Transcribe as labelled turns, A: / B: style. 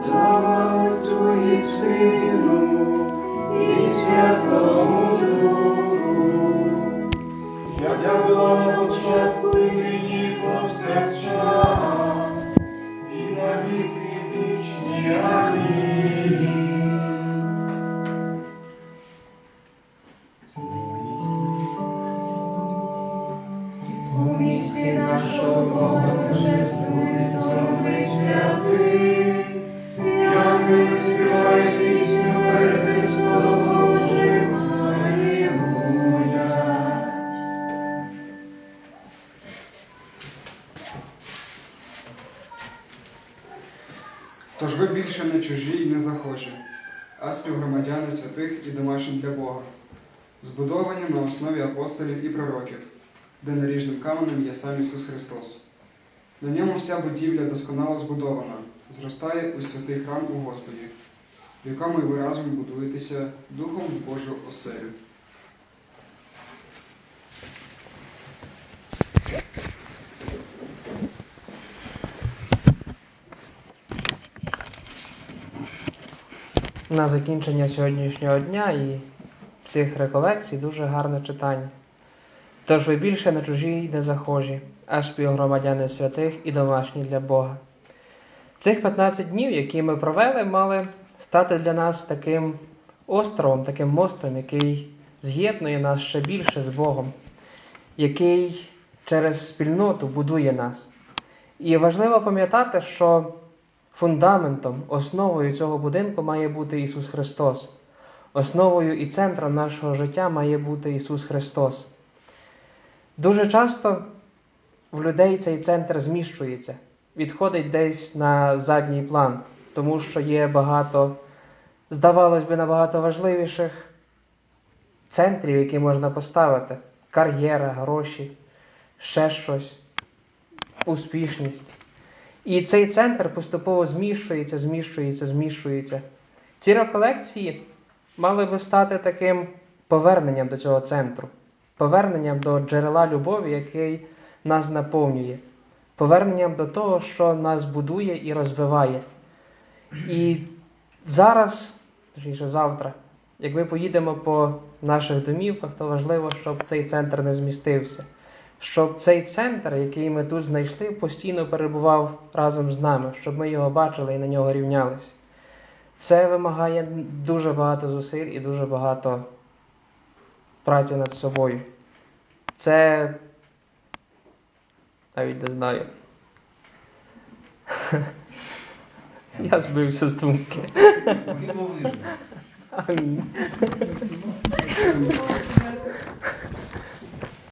A: Отцю і Сину, і Святому Духу,
B: Яка була на початку нині повсякчас, і на віки вічні. Амінь.
A: місті нашого Божествуй слави святий,
C: Тож ви більше не чужі і не захожі, а співгромадяни святих і домашні для Бога, збудовані на основі апостолів і пророків, де наріжним каменем є сам Ісус Христос. На ньому вся будівля досконало збудована, зростає у святий храм у Господі, в якому і ви разом будуєтеся Духом Божу оселю.
D: На закінчення сьогоднішнього дня і цих реколекцій дуже гарне читання. Тож ви більше на чужі й не захожі, а співгромадяни святих і домашні для Бога. Цих 15 днів, які ми провели, мали стати для нас таким островом, таким мостом, який з'єднує нас ще більше з Богом, який через спільноту будує нас. І важливо пам'ятати, що Фундаментом, основою цього будинку має бути Ісус Христос. Основою і центром нашого життя має бути Ісус Христос. Дуже часто в людей цей центр зміщується, відходить десь на задній план, тому що є багато, здавалось би, набагато важливіших центрів, які можна поставити: кар'єра, гроші, ще щось, успішність. І цей центр поступово зміщується, зміщується, зміщується. Ці реколекції мали би стати таким поверненням до цього центру, поверненням до джерела любові, який нас наповнює, поверненням до того, що нас будує і розвиває. І зараз, точніше завтра, як ми поїдемо по наших домівках, то важливо, щоб цей центр не змістився щоб цей центр, який ми тут знайшли, постійно перебував разом з нами, щоб ми його бачили і на нього рівнялися. Це вимагає дуже багато зусиль і дуже багато праці над собою. Це навіть не знаю. Я збився з думки. Амінь.